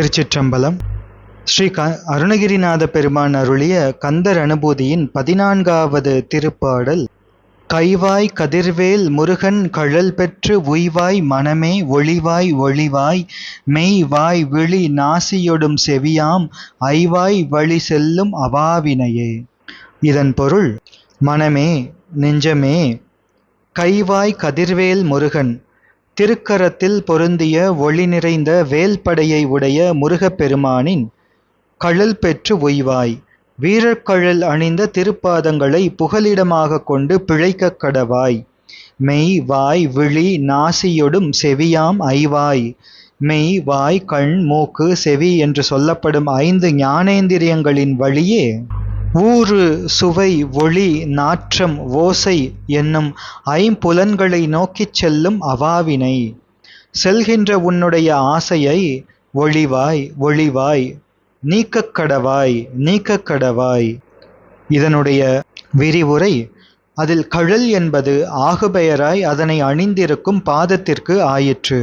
திருச்சிற்றம்பலம். ஸ்ரீ க அருணகிரிநாத பெருமான் அருளிய கந்தர் அனுபூதியின் பதினான்காவது திருப்பாடல் கைவாய் கதிர்வேல் முருகன் கழல் பெற்று உய்வாய் மனமே ஒளிவாய் ஒளிவாய் மெய் வாய் விழி நாசியொடும் செவியாம் ஐவாய் வழி செல்லும் அவாவினையே இதன் பொருள் மனமே நெஞ்சமே கைவாய் கதிர்வேல் முருகன் திருக்கரத்தில் பொருந்திய ஒளி நிறைந்த வேல்படையை உடைய முருகப்பெருமானின் கழல் பெற்று உய்வாய். வீரக்கழல் அணிந்த திருப்பாதங்களை புகலிடமாக கொண்டு பிழைக்கக் கடவாய். மெய் வாய் விழி நாசியொடும் செவியாம் ஐவாய். மெய் வாய் கண் மூக்கு செவி என்று சொல்லப்படும் ஐந்து ஞானேந்திரியங்களின் வழியே ஊறு சுவை ஒளி நாற்றம் ஓசை என்னும் ஐம்புலன்களை நோக்கிச் செல்லும் அவாவினை. செல்கின்ற உன்னுடைய ஆசையை ஒளிவாய் ஒளிவாய் நீக்கக்கடவாய் நீக்கக்கடவாய் இதனுடைய விரிவுரை அதில் கழல் என்பது ஆகுபெயராய் அதனை அணிந்திருக்கும் பாதத்திற்கு ஆயிற்று.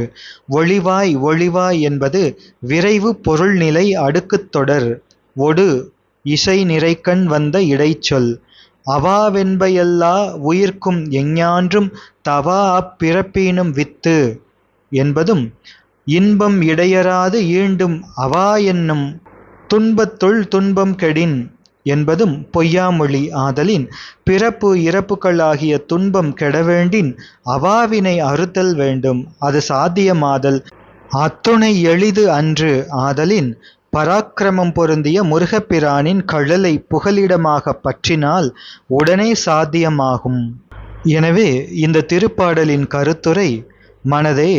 ஒளிவாய் ஒளிவாய் என்பது விரைவு பொருள்நிலை அடுக்குத் தொடர் ஒடு இசை நிறைக்கண் வந்த இடைச்சொல் அவாவென்பையல்லா உயிர்க்கும் எஞ்ஞான்றும் தவா அப்பிறப்பீனும் வித்து என்பதும் இன்பம் இடையராது ஈண்டும் அவா என்னும் துன்பத்துள் துன்பம் கெடின் என்பதும் பொய்யாமொழி ஆதலின் பிறப்பு இறப்புகளாகிய துன்பம் கெடவேண்டின் அவாவினை அறுத்தல் வேண்டும் அது சாத்தியமாதல் அத்துணை எளிது அன்று ஆதலின் பராக்கிரமம் பொருந்திய முருகப்பிரானின் கழலை புகலிடமாக பற்றினால் உடனே சாத்தியமாகும். எனவே இந்த திருப்பாடலின் கருத்துரை மனதே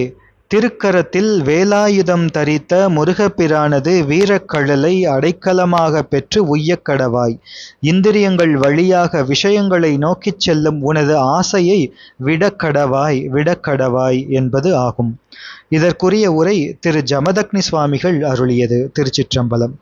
திருக்கரத்தில் வேலாயுதம் தரித்த முருகப்பிரானது வீரக்கழலை அடைக்கலமாக பெற்று உய்யக்கடவாய் இந்திரியங்கள் வழியாக விஷயங்களை நோக்கிச் செல்லும் உனது ஆசையை விடக்கடவாய் விடக்கடவாய் என்பது ஆகும். இதற்குரிய உரை திரு ஜமதக்னி சுவாமிகள் அருளியது திருச்சிற்றம்பலம்.